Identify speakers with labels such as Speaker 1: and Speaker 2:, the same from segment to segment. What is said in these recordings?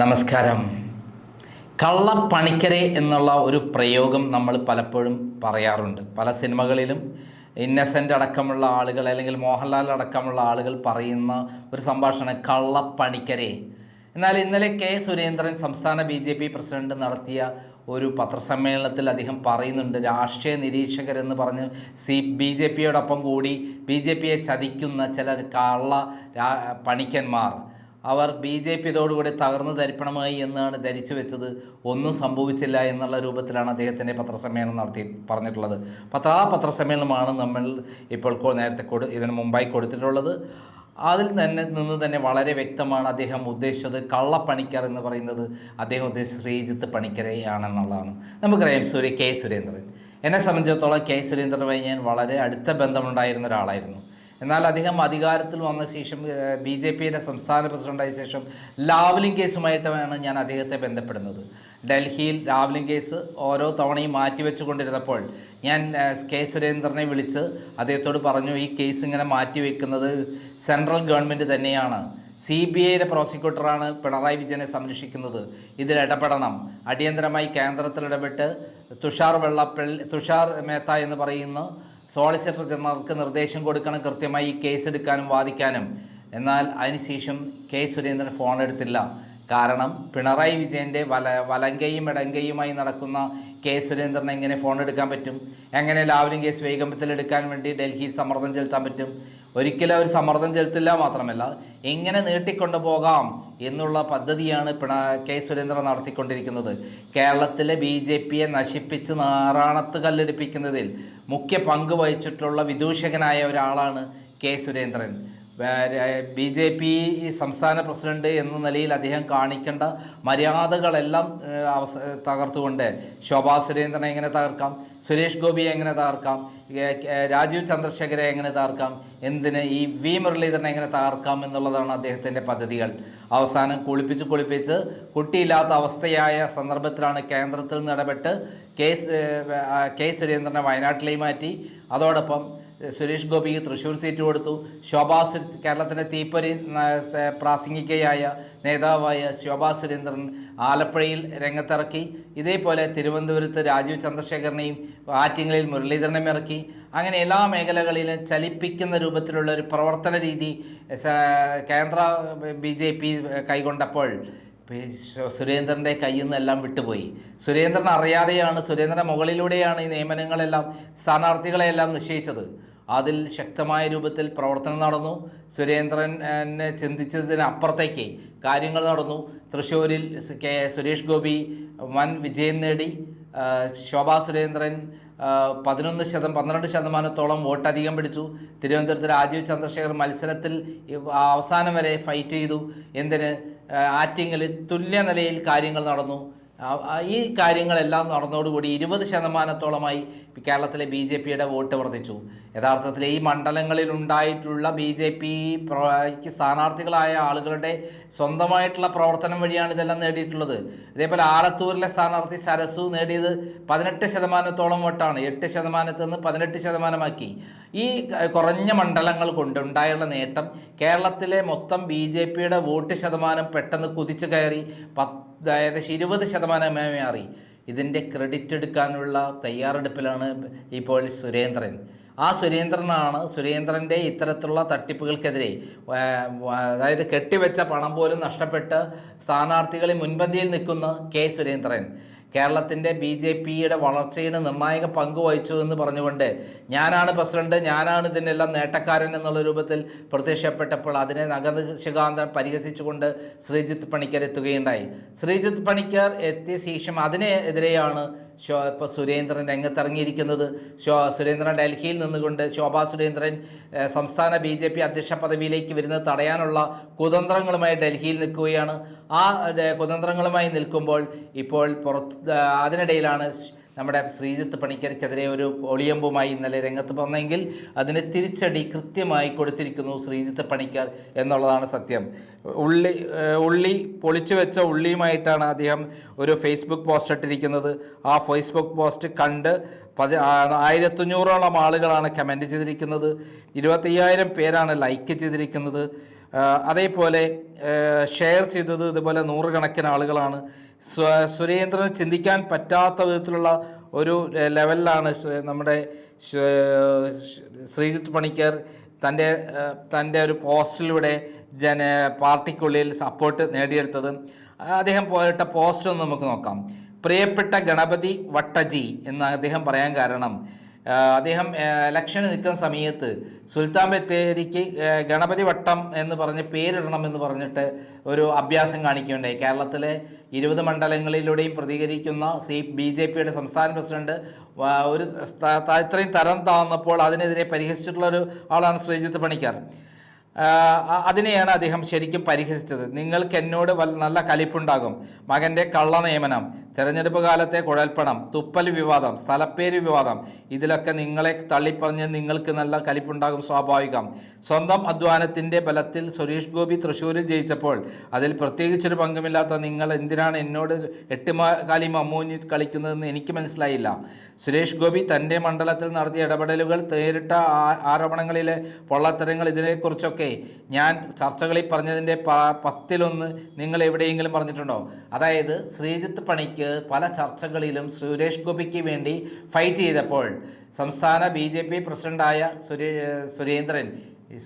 Speaker 1: നമസ്കാരം. കള്ളപ്പണിക്കരെ എന്നുള്ള ഒരു പ്രയോഗം നമ്മൾ പലപ്പോഴും പറയാറുണ്ട്. പല സിനിമകളിലും ഇന്നസെന്റ് അടക്കമുള്ള ആളുകൾ അല്ലെങ്കിൽ മോഹൻലാൽ അടക്കമുള്ള ആളുകൾ പറയുന്ന ഒരു സംഭാഷണം കള്ളപ്പണിക്കരെ. എന്നാൽ ഇന്നലെ കെ സുരേന്ദ്രൻ സംസ്ഥാന ബി ജെ പി പ്രസിഡന്റ് നടത്തിയ ഒരു പത്രസമ്മേളനത്തിൽ അദ്ദേഹം പറയുന്നുണ്ട് രാഷ്ട്രീയ നിരീക്ഷകരെന്ന് പറഞ്ഞ് സി ബി ജെ പിയോടൊപ്പം കൂടി ബി ജെ പിയെ ചതിക്കുന്ന ചില കള്ള പണിക്കന്മാർ. അവർ ബി ജെ പി ഇതോടുകൂടി തകർന്നു ധരിപ്പണമായി എന്നാണ് ധരിച്ചു വെച്ചത്. ഒന്നും സംഭവിച്ചില്ല എന്നുള്ള രൂപത്തിലാണ് അദ്ദേഹത്തിന്റെ പത്രസമ്മേളനം നടത്തി പറഞ്ഞിട്ടുള്ളത്. പത്ര ആ പത്രസമ്മേളനമാണ് നമ്മൾ ഇപ്പോൾ നേരത്തെ കൊടു ഇതിന് മുമ്പായി കൊടുത്തിട്ടുള്ളത്. അതിൽ തന്നെ നിന്ന് തന്നെ വളരെ വ്യക്തമാണ് അദ്ദേഹം ഉദ്ദേശിച്ചത് കള്ളപ്പണിക്കർ എന്ന് പറയുന്നത് അദ്ദേഹം ഉദ്ദേശിച്ച ശ്രീജിത്ത് പണിക്കരെയാണെന്നുള്ളതാണ്. നമുക്കറിയാം സൂര്യ കെ സുരേന്ദ്രൻ. എന്നെ സംബന്ധിച്ചിടത്തോളം കെ സുരേന്ദ്രനുമായി ഞാൻ വളരെ അടുത്ത ബന്ധമുണ്ടായിരുന്ന ഒരാളായിരുന്നു. എന്നാൽ അദ്ദേഹം അധികാരത്തിൽ വന്ന ശേഷം ബി ജെ പിയുടെ സംസ്ഥാന പ്രസിഡന്റായ ശേഷം ലാവ്ലിംഗ് കേസുമായിട്ടാണ് ഞാൻ അദ്ദേഹത്തെ ബന്ധപ്പെടുന്നത്. ഡൽഹിയിൽ ലാവ്ലിംഗ് കേസ് ഓരോ തവണയും മാറ്റിവെച്ചുകൊണ്ടിരുന്നപ്പോൾ ഞാൻ കെ സുരേന്ദ്രനെ വിളിച്ച് അദ്ദേഹത്തോട് പറഞ്ഞു ഈ കേസ് ഇങ്ങനെ മാറ്റിവെക്കുന്നത് സെൻട്രൽ ഗവൺമെന്റ് തന്നെയാണ്. സി ബി ഐയുടെ പ്രോസിക്യൂട്ടറാണ് പിണറായി വിജയനെ സംരക്ഷിക്കുന്നത്. ഇതിൽ ഇടപെടണം. അടിയന്തരമായി കേന്ദ്രത്തിൽ ഇടപെട്ട് തുഷാർ വെള്ളപ്പള്ളി തുഷാർ മേത്ത എന്ന് പറയുന്ന സോളിസിറ്റർ ജനറൽക്ക് നിർദ്ദേശം കൊടുക്കണം കൃത്യമായി ഈ കേസ് എടുക്കാനും വാദിക്കാനും. എന്നാൽ അതിനുശേഷം കെ സുരേന്ദ്രൻ ഫോൺ എടുത്തില്ല. കാരണം പിണറായി വിജയന്റെ വല വലങ്കയും ഇടങ്കയുമായി നടക്കുന്ന കെ സുരേന്ദ്രൻ എങ്ങനെ ഫോൺ എടുക്കാൻ പറ്റും? എങ്ങനെ ലാവലിംഗ് കേസ് വേഗത്തിൽ എടുക്കാൻ വേണ്ടി ഡൽഹിയിൽ സമ്മർദ്ദം ചെലുത്താൻ പറ്റും? ഒരിക്കലും അവർ സമ്മർദ്ദം ചെലുത്തില്ല മാത്രമല്ല എങ്ങനെ നീട്ടിക്കൊണ്ടു പോകാം എന്നുള്ള പദ്ധതിയാണ് പിണ കെ സുരേന്ദ്രൻ നടത്തിക്കൊണ്ടിരിക്കുന്നത്. കേരളത്തിലെ ബി ജെ പിയെ നശിപ്പിച്ച് നാറാണത്ത് കല്ലെടുപ്പിക്കുന്നതിൽ മുഖ്യ പങ്ക് വഹിച്ചിട്ടുള്ള വിദൂഷകനായ ഒരാളാണ് K Surendran. B J P സംസ്ഥാന പ്രസിഡന്റ് എന്ന നിലയിൽ അദ്ദേഹം കാണിക്കേണ്ട മര്യാദകളെല്ലാം അവസ തകർത്തുകൊണ്ട് ശോഭാ സുരേന്ദ്രനെ എങ്ങനെ തകർക്കാം? സുരേഷ് ഗോപിയെ എങ്ങനെ തകർക്കാം? രാജീവ് ചന്ദ്രശേഖരെ എങ്ങനെ തകർക്കാം? എന്തിന് ഈ വി മുരളീധരനെ എങ്ങനെ തകർക്കാം എന്നുള്ളതാണ് അദ്ദേഹത്തിന്റെ പദ്ധതികൾ. അവസാനം കുളിപ്പിച്ച് കുളിപ്പിച്ച് കുട്ടിയില്ലാത്ത അവസ്ഥയായ സന്ദർഭത്തിലാണ് കേന്ദ്രത്തിൽ നിന്ന് ഇടപെട്ട് കെ സുരേന്ദ്രനെ വയനാട്ടിലേക്ക് മാറ്റി. അതോടൊപ്പം സുരേഷ് ഗോപിക്ക് തൃശ്ശൂർ സീറ്റ് കൊടുത്തു. ശോഭാ കേരളത്തിന്റെ തീപ്പൊരി പ്രാസംഗികയായ നേതാവായ ശോഭാ സുരേന്ദ്രൻ ആലപ്പുഴയിൽ രംഗത്തിറക്കി. ഇതേപോലെ തിരുവനന്തപുരത്ത് രാജീവ് ചന്ദ്രശേഖരനെയും ആറ്റിങ്ങലിൽ മുരളീധരനും ഇറക്കി. അങ്ങനെ എല്ലാ മേഖലകളിലും ചലിപ്പിക്കുന്ന രൂപത്തിലുള്ള ഒരു പ്രവർത്തന രീതി കേന്ദ്ര ബി കൈകൊണ്ടപ്പോൾ സുരേന്ദ്രന്റെ കയ്യിൽ നിന്നെല്ലാം വിട്ടുപോയി. സുരേന്ദ്രൻ അറിയാതെയാണ് സുരേന്ദ്രന്റെ മുകളിലൂടെയാണ് ഈ നിയമനങ്ങളെല്ലാം സ്ഥാനാർത്ഥികളെയെല്ലാം നിശ്ചയിച്ചത്. അതിൽ ശക്തമായ രൂപത്തിൽ പ്രവർത്തനം നടന്നു. സുരേന്ദ്രനെ ചിന്തിച്ചതിന് അപ്പുറത്തേക്ക് കാര്യങ്ങൾ നടന്നു. തൃശ്ശൂരിൽ കെ സുരേഷ് ഗോപി വൻ വിജയം നേടി. ശോഭാ സുരേന്ദ്രൻ പതിനൊന്ന് ശതം പന്ത്രണ്ട് ശതമാനത്തോളം വോട്ട് അധികം പിടിച്ചു. തിരുവനന്തപുരത്ത് രാജീവ് ചന്ദ്രശേഖർ മത്സരത്തിൽ അവസാനം വരെ ഫൈറ്റ് ചെയ്തു. എന്തിന്? ആ, ആറ്റിങ്ങലിൽ തുല്യ നിലയിൽ കാര്യങ്ങൾ നടന്നു. ഈ കാര്യങ്ങളെല്ലാം നടന്നതോടുകൂടി ഇരുപത് ശതമാനത്തോളമായി കേരളത്തിലെ ബി ജെ പിയുടെ വോട്ട് വർദ്ധിച്ചു. യഥാർത്ഥത്തിൽ ഈ മണ്ഡലങ്ങളിൽ ഉണ്ടായിട്ടുള്ള ബി ജെ പി സ്ഥാനാർത്ഥികളായ ആളുകളുടെ സ്വന്തമായിട്ടുള്ള പ്രവർത്തനം വഴിയാണ് ഇതെല്ലാം നേടിയിട്ടുള്ളത്. അതേപോലെ ആലത്തൂരിലെ സ്ഥാനാർത്ഥി സരസു നേടിയത് പതിനെട്ട് ശതമാനത്തോളം വോട്ടാണ്. എട്ട് ശതമാനത്തിൽ നിന്ന് പതിനെട്ട് ശതമാനമാക്കി. ഈ കുറഞ്ഞ മണ്ഡലങ്ങൾ കൊണ്ട് ഉണ്ടായുള്ള നേട്ടം കേരളത്തിലെ മൊത്തം ബി ജെ പിയുടെ വോട്ട് ശതമാനം പെട്ടെന്ന് കുതിച്ചു കയറി പത്ത് ഏകദേശം ഇരുപത് ശതമാനമായി മാറി ഇതിന്റെ ക്രെഡിറ്റ് എടുക്കാനുള്ള തയ്യാറെടുപ്പിലാണ് ഇപ്പോൾ സുരേന്ദ്രൻ. ആ സുരേന്ദ്രനാണ് സുരേന്ദ്രന്റെ ഇത്തരത്തിലുള്ള തട്ടിപ്പുകൾക്കെതിരെ അതായത് കെട്ടിവെച്ച പണം പോലും നഷ്ടപ്പെട്ട് സ്ഥാനാർത്ഥികളെ മുൻപന്തിയിൽ നിൽക്കുന്ന കെ സുരേന്ദ്രൻ. കേരളത്തിന്റെ ബി ജെ പിയുടെ വളർച്ചയുടെ നിർണായക പങ്ക് വഹിച്ചു എന്ന് പറഞ്ഞുകൊണ്ട് ഞാനാണ് പ്രസിഡന്റ് ഞാനാണ് ഇതിനെല്ലാം നേട്ടക്കാരൻ എന്നുള്ള രൂപത്തിൽ പ്രത്യക്ഷപ്പെട്ടപ്പോൾ അതിനെ നഗശകാന്തം പരിഹസിച്ചുകൊണ്ട് ശ്രീജിത്ത് പണിക്കർ എത്തുകയുണ്ടായി ശ്രീജിത്ത് പണിക്കർ എത്തിയ ശേഷം അതിനെതിരെയാണ് ശോ ഇപ്പോൾ സുരേന്ദ്രൻ രംഗത്തിറങ്ങിയിരിക്കുന്നത്. ശോ സുരേന്ദ്രൻ ഡൽഹിയിൽ നിന്നുകൊണ്ട് ശോഭാ സുരേന്ദ്രൻ സംസ്ഥാന ബി ജെ പി അധ്യക്ഷ പദവിയിലേക്ക് വരുന്നത് തടയാനുള്ള കുതന്ത്രങ്ങളുമായി ഡൽഹിയിൽ നിൽക്കുകയാണ്. ആ കുതന്ത്രങ്ങളുമായി നിൽക്കുമ്പോൾ ഇപ്പോൾ പുറത്ത് അതിനിടയിലാണ് നമ്മുടെ ശ്രീജിത്ത് പണിക്കർക്കെതിരെ ഒരു ഒളിയമ്പുമായി ഇന്നലെ രംഗത്ത് വന്നെങ്കിൽ അതിന് തിരിച്ചടി കൃത്യമായി കൊടുത്തിരിക്കുന്നു ശ്രീജിത്ത് പണിക്കർ എന്നുള്ളതാണ് സത്യം. ഉള്ളി ഉള്ളി പൊളിച്ചു വെച്ച ഉള്ളിയുമായിട്ടാണ് അദ്ദേഹം ഒരു ഫേസ്ബുക്ക് പോസ്റ്റ് ഇട്ടിരിക്കുന്നത്. ആ ഫേസ്ബുക്ക് പോസ്റ്റ് കണ്ട് പതി ആയിരത്തഞ്ഞൂറോളം ആളുകളാണ് കമന്റ് ചെയ്തിരിക്കുന്നത്. ഇരുപത്തയ്യായിരം പേരാണ് ലൈക്ക് ചെയ്തിരിക്കുന്നത്. അതേപോലെ ഷെയർ ചെയ്തത് ഇതുപോലെ നൂറുകണക്കിന് ആളുകളാണ്. സുരേന്ദ്രന് ചിന്തിക്കാൻ പറ്റാത്ത വിധത്തിലുള്ള ഒരു ലെവലിലാണ് നമ്മുടെ ശ്രീജിത്ത് പണിക്കർ തന്റെ തന്റെ ഒരു പോസ്റ്റിലൂടെ ജന പാർട്ടിക്കുള്ളിൽ സപ്പോർട്ട് നേടിയെടുത്തത്. അദ്ദേഹം പോയിട്ട പോസ്റ്റ് ഒന്ന് നമുക്ക് നോക്കാം. പ്രിയപ്പെട്ട ഗണപതി വട്ടജി എന്ന് അദ്ദേഹം പറയാൻ കാരണം അദ്ദേഹം ഇലക്ഷന് നിൽക്കുന്ന സമയത്ത് സുൽത്താൻ ബത്തേരിക്ക് ഗണപതി വട്ടം എന്ന് പറഞ്ഞ് പേരിടണം എന്ന് പറഞ്ഞിട്ട് ഒരു അഭ്യാസം കാണിക്കുകയുണ്ടായി. കേരളത്തിലെ ഇരുപത് മണ്ഡലങ്ങളിലൂടെയും പ്രതികരിക്കുന്ന സി ബി ജെ പിയുടെ സംസ്ഥാന പ്രസിഡന്റ് ഒരു ഇത്രയും തരം താന്നപ്പോൾ അതിനെതിരെ പരിഹസിച്ചിട്ടുള്ള ഒരു ആളാണ് ശ്രീജിത്ത് പണിക്കർ. അതിനെയാണ് അദ്ദേഹം ശരിക്കും പരിഹസിച്ചത്. നിങ്ങൾക്ക് എന്നോട് നല്ല കലിപ്പുണ്ടാകും. മകന്റെ കള്ള നിയമനം തെരഞ്ഞെടുപ്പ് കാലത്തെ കുഴൽപ്പണം തുപ്പൽ വിവാദം സ്ഥലപ്പേര് വിവാദം ഇതിലൊക്കെ നിങ്ങളെ തള്ളിപ്പറഞ്ഞ് നിങ്ങൾക്ക് നല്ല കലിപ്പുണ്ടാകും സ്വാഭാവികം. സ്വന്തം അധ്വാനത്തിന്റെ ബലത്തിൽ സുരേഷ് ഗോപി തൃശ്ശൂരിൽ ജയിച്ചപ്പോൾ അതിൽ പ്രത്യേകിച്ചൊരു പങ്കുമില്ലാത്ത നിങ്ങൾ എന്തിനാണ് എന്നോട് എട്ട് മാ- കാലി മമ്മൂഞ്ഞി കളിക്കുന്നതെന്ന് എനിക്ക് മനസ്സിലായില്ല. സുരേഷ് ഗോപി തന്റെ മണ്ഡലത്തിൽ നടത്തിയ ഇടപെടലുകൾ നേരിട്ട ആരോപണങ്ങളിലെ പൊള്ളത്തരങ്ങൾ ഇതിനെക്കുറിച്ചൊക്കെ ഞാൻ ചർച്ചകളിൽ പറഞ്ഞതിന്റെ പത്തിലൊന്ന് നിങ്ങൾ എവിടെയെങ്കിലും പറഞ്ഞിട്ടുണ്ടോ? അതായത് ശ്രീജിത്ത് പണിക്ക് പല ചർച്ചകളിലും സുരേഷ് ഗോപിക്ക് വേണ്ടി ഫൈറ്റ് ചെയ്തപ്പോൾ സംസ്ഥാന ബി ജെ പി പ്രസിഡന്റായ സുരേ സുരേന്ദ്രൻ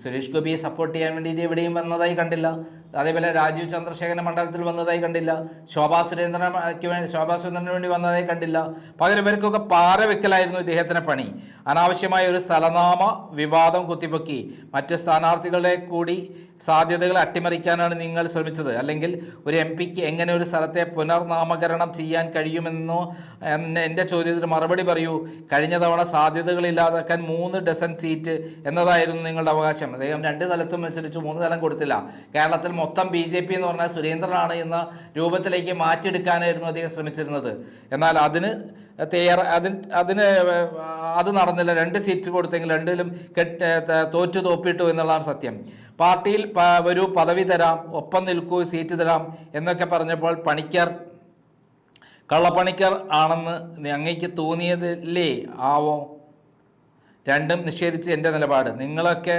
Speaker 1: സുരേഷ് ഗോപിയെ സപ്പോർട്ട് ചെയ്യാൻ വേണ്ടിയിട്ട് എവിടെയും വന്നതായി കണ്ടില്ല. അതേപോലെ രാജീവ് ചന്ദ്രശേഖരൻ മണ്ഡലത്തിൽ വന്നതായി കണ്ടില്ല. ശോഭാ സുരേന്ദ്രനക്ക് വേണ്ടി ശോഭാ സുരേന്ദ്രന് വേണ്ടി വന്നതായി കണ്ടില്ല. പകരം ഇവർക്കൊക്കെ പാറ വെക്കലായിരുന്നു ഇദ്ദേഹത്തിന്റെ പണി. അനാവശ്യമായ ഒരു സ്ഥലനാമ വിവാദം കുത്തിപ്പൊക്കി. മറ്റ് സ്ഥാനാർത്ഥികളെ കൂടി സാധ്യതകൾ അട്ടിമറിക്കാനാണ് നിങ്ങൾ ശ്രമിച്ചത്. അല്ലെങ്കിൽ ഒരു എം പിക്ക് എങ്ങനെ ഒരു സ്ഥലത്തെ പുനർനാമകരണം ചെയ്യാൻ കഴിയുമെന്നോ എന്റെ ചോദ്യത്തിന് മറുപടി പറയൂ. കഴിഞ്ഞ തവണ സാധ്യതകൾ ഇല്ലാതാക്കാൻ മൂന്ന് ഡസൻ സീറ്റ് എന്നതായിരുന്നു നിങ്ങളുടെ അവകാശം. അദ്ദേഹം രണ്ട് സ്ഥലത്തും മത്സരിച്ചു മൂന്ന് സ്ഥലം കൊടുത്തില്ല. കേരളത്തിൽ മൊത്തം ബി ജെ പി എന്ന് പറഞ്ഞാൽ സുരേന്ദ്രനാണ് എന്ന രൂപത്തിലേക്ക് മാറ്റിയെടുക്കാനായിരുന്നു അദ്ദേഹം ശ്രമിച്ചിരുന്നത്. എന്നാൽ അതിന് തയ്യാറ അതിന് അതിന് അത് നടന്നില്ല. രണ്ട് സീറ്റ് കൊടുത്തെങ്കിൽ രണ്ടിലും കെട്ട് തോറ്റു തോപ്പിട്ടു എന്നുള്ളതാണ് സത്യം. പാർട്ടിയിൽ ഒരു പദവി തരാം ഒപ്പം നിൽക്കൂ സീറ്റ് തരാം എന്നൊക്കെ പറഞ്ഞപ്പോൾ പണിക്കർ കള്ളപ്പണിക്കർ ആണെന്ന് അങ്ങേക്ക് തോന്നിയതില്ലേ ആവോ? രണ്ടും നിഷേധിച്ച് എന്റെ നിലപാട്. നിങ്ങളൊക്കെ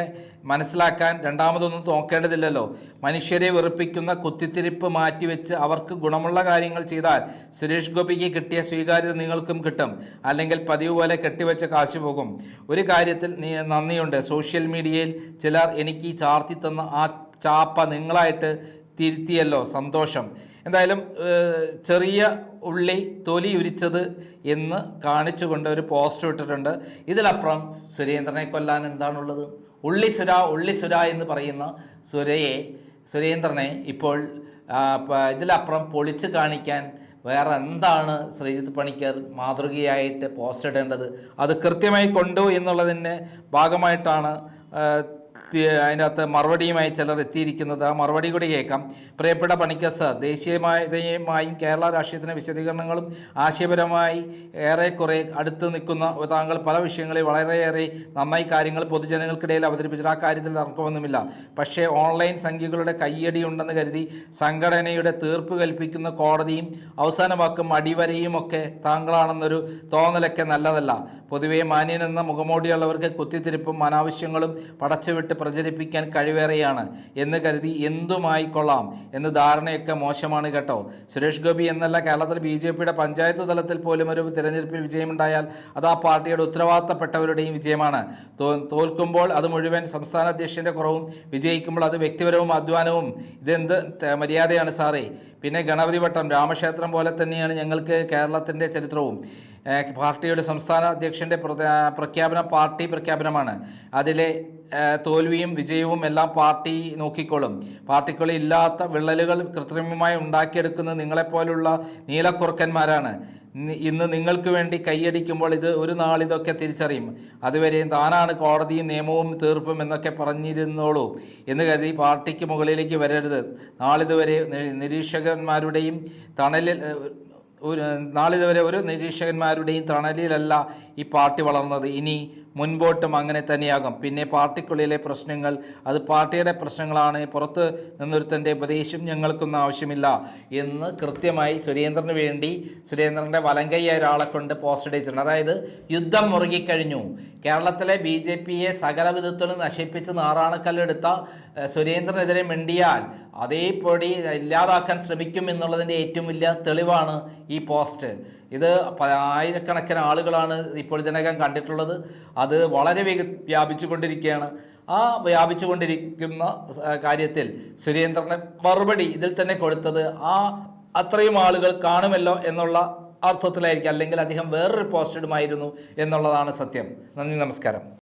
Speaker 1: മനസ്സിലാക്കാൻ രണ്ടാമതൊന്നും നോക്കേണ്ടതില്ലല്ലോ. മനുഷ്യരെ വെറുപ്പിക്കുന്ന കുത്തിത്തിരിപ്പ് മാറ്റിവെച്ച് അവർക്ക് ഗുണമുള്ള കാര്യങ്ങൾ ചെയ്താൽ സുരേഷ് ഗോപിക്ക് കിട്ടിയ സ്വീകാര്യത നിങ്ങൾക്കും കിട്ടും. അല്ലെങ്കിൽ പതിവ് പോലെ കെട്ടിവെച്ച കാശ് പോകും. ഒരു കാര്യത്തിൽ നന്ദിയുണ്ട്. സോഷ്യൽ മീഡിയയിൽ ചിലർ എനിക്ക് ചാർത്തി തന്ന ആ ചാപ്പ നിങ്ങളായിട്ട് തിരുത്തിയല്ലോ. സന്തോഷം. എന്തായാലും ചെറിയ ഉള്ളി തൊലി ഉരിച്ചത് എന്ന് കാണിച്ചുകൊണ്ട് ഒരു പോസ്റ്റ് ഇട്ടിട്ടുണ്ട്. ഇതിലപ്പുറം സുരേന്ദ്രനെ കൊല്ലാൻ എന്താണുള്ളത്? ഉള്ളി സുര ഉള്ളി സുര എന്ന് പറയുന്ന സുരയെ സുരേന്ദ്രനെ ഇപ്പോൾ ഇതിലപ്പുറം പൊളിച്ച് കാണിക്കാൻ വേറെ എന്താണ് ശ്രീജിത്ത് പണിക്കർ മാതൃകയായിട്ട് പോസ്റ്റ് ഇടേണ്ടത്? അത് കൃത്യമായി കൊണ്ടു എന്നുള്ളതിന്റെ ഭാഗമായിട്ടാണ് അതിന്റെ അകത്ത് മറുപടിയുമായി ചിലർ എത്തിയിരിക്കുന്നത് ആ മറുപടി കൂടി കേൾക്കാം. പ്രിയപ്പെട്ട പണിക്കർ സർ കേരള രാഷ്ട്രീയത്തിന്റെ വിശദീകരണങ്ങളും ആശയപരമായി ഏറെക്കുറെ അടുത്ത് നിൽക്കുന്ന താങ്കൾ പല വിഷയങ്ങളിൽ വളരെയേറെ നന്നായി കാര്യങ്ങൾ പൊതുജനങ്ങൾക്കിടയിൽ അവതരിപ്പിച്ചിട്ട് ആ കാര്യത്തിൽ തർക്കമൊന്നുമില്ല. പക്ഷേ ഓൺലൈൻ സംഖ്യകളുടെ കയ്യടി ഉണ്ടെന്ന് കരുതി സംഘടനയുടെ തീർപ്പ് കൽപ്പിക്കുന്ന കോടതിയും അവസാന വാക്കും അടിവരയും ഒക്കെ താങ്കളാണെന്നൊരു തോന്നലൊക്കെ നല്ലതല്ല. പൊതുവെ മാന്യനെന്ന മുഖമോടിയുള്ളവർക്ക് കുത്തിത്തിരിപ്പും അനാവശ്യങ്ങളും പടച്ചുവിട്ട് പ്രചരിപ്പിക്കാൻ കഴിവേറെയാണ് എന്ന് കരുതി എന്തുമായി കൊള്ളാം എന്ന് ധാരണയൊക്കെ മോശമാണ് കേട്ടോ. സുരേഷ് ഗോപി എന്നല്ല കേരളത്തിൽ ബി ജെ പിയുടെ പഞ്ചായത്ത് തലത്തിൽ പോലും ഒരു തിരഞ്ഞെടുപ്പിൽ വിജയമുണ്ടായാൽ അത് ആ പാർട്ടിയുടെ ഉത്തരവാദിത്തപ്പെട്ടവരുടെയും വിജയമാണ്. തോൽക്കുമ്പോൾ അത് മുഴുവൻ സംസ്ഥാന അധ്യക്ഷന്റെ കുറവും വിജയിക്കുമ്പോൾ അത് വ്യക്തിപരവും അധ്വാനവും. ഇതെന്ത് മര്യാദയാണ് സാറേ? പിന്നെ ഗണപതി വട്ടം രാമക്ഷേത്രം പോലെ തന്നെയാണ് ഞങ്ങൾക്ക് കേരളത്തിന്റെ ചരിത്രവും. പാർട്ടിയുടെ സംസ്ഥാന അധ്യക്ഷന്റെ പ്രഖ്യാപനം പാർട്ടി പ്രഖ്യാപനമാണ്. അതിലെ തോൽവിയും വിജയവും എല്ലാം പാർട്ടി നോക്കിക്കോളും പാർട്ടിക്കുള്ളിൽ ഇല്ലാത്ത വിള്ളലുകൾ കൃത്രിമമായി ഉണ്ടാക്കിയെടുക്കുന്നത് നിങ്ങളെപ്പോലുള്ള നീലക്കുറുക്കന്മാരാണ്. ഇന്ന് നിങ്ങൾക്ക് വേണ്ടി കൈയടിക്കുമ്പോൾ ഇത് ഒരു നാൾ ഇതൊക്കെ തിരിച്ചറിയും. അതുവരെയും താനാണ് കോടതിയും നിയമവും തീർപ്പും എന്നൊക്കെ പറഞ്ഞിരുന്നോളൂ. എന്ന് കരുതി പാർട്ടിക്ക് മുകളിലേക്ക് വരരുത്. നാളിതുവരെ നിരീക്ഷകന്മാരുടെയും തണലിൽ ഒരു നാളിതുവരെ ഒരു നിരീക്ഷകന്മാരുടെയും തണലിലല്ല ഈ പാർട്ടി വളർന്നത്. ഇനി മുൻപോട്ടും അങ്ങനെ തന്നെയാകും. പിന്നെ പാർട്ടിക്കുള്ളിലെ പ്രശ്നങ്ങൾ അത് പാർട്ടിയുടെ പ്രശ്നങ്ങളാണ്. പുറത്ത് നിന്നൊരുത്തന്റെ ഉപദേശം ഞങ്ങൾക്കൊന്നും ആവശ്യമില്ല എന്ന് കൃത്യമായി സുരേന്ദ്രന് വേണ്ടി സുരേന്ദ്രന്റെ വലങ്കയ്യ ഒരാളെ കൊണ്ട് പോസ്റ്റ് അടിച്ചിട്ടുണ്ട് അതായത് യുദ്ധം മുറുകിക്കഴിഞ്ഞു. കേരളത്തിലെ ബി ജെ പിയെ സകല വിധത്തിലും നശിപ്പിച്ച് നാറാണക്കല്ലെടുത്ത സുരേന്ദ്രനെതിരെ മിണ്ടിയാൽ അതേപടി ഇല്ലാതാക്കാൻ ശ്രമിക്കും എന്നുള്ളതിന്റെ ഏറ്റവും വലിയ തെളിവാണ് ഈ പോസ്റ്റ്. ഇത് ആയിരക്കണക്കിന് ആളുകളാണ് ഇപ്പോൾ ഇതിനകം കണ്ടിട്ടുള്ളത്. അത് വളരെ വേഗ വ്യാപിച്ചുകൊണ്ടിരിക്കുകയാണ്. ആ വ്യാപിച്ചുകൊണ്ടിരിക്കുന്ന കാര്യത്തിൽ സുരേന്ദ്രനെ മറുപടി ഇതിൽ തന്നെ കൊടുത്തത് ആ അത്രയും ആളുകൾ കാണുമല്ലോ എന്നുള്ള അർത്ഥത്തിലായിരിക്കും അല്ലെങ്കിൽ അദ്ദേഹം വേറൊരു പോസ്റ്റഡുമായിരുന്നു എന്നുള്ളതാണ് സത്യം. നന്ദി നമസ്കാരം.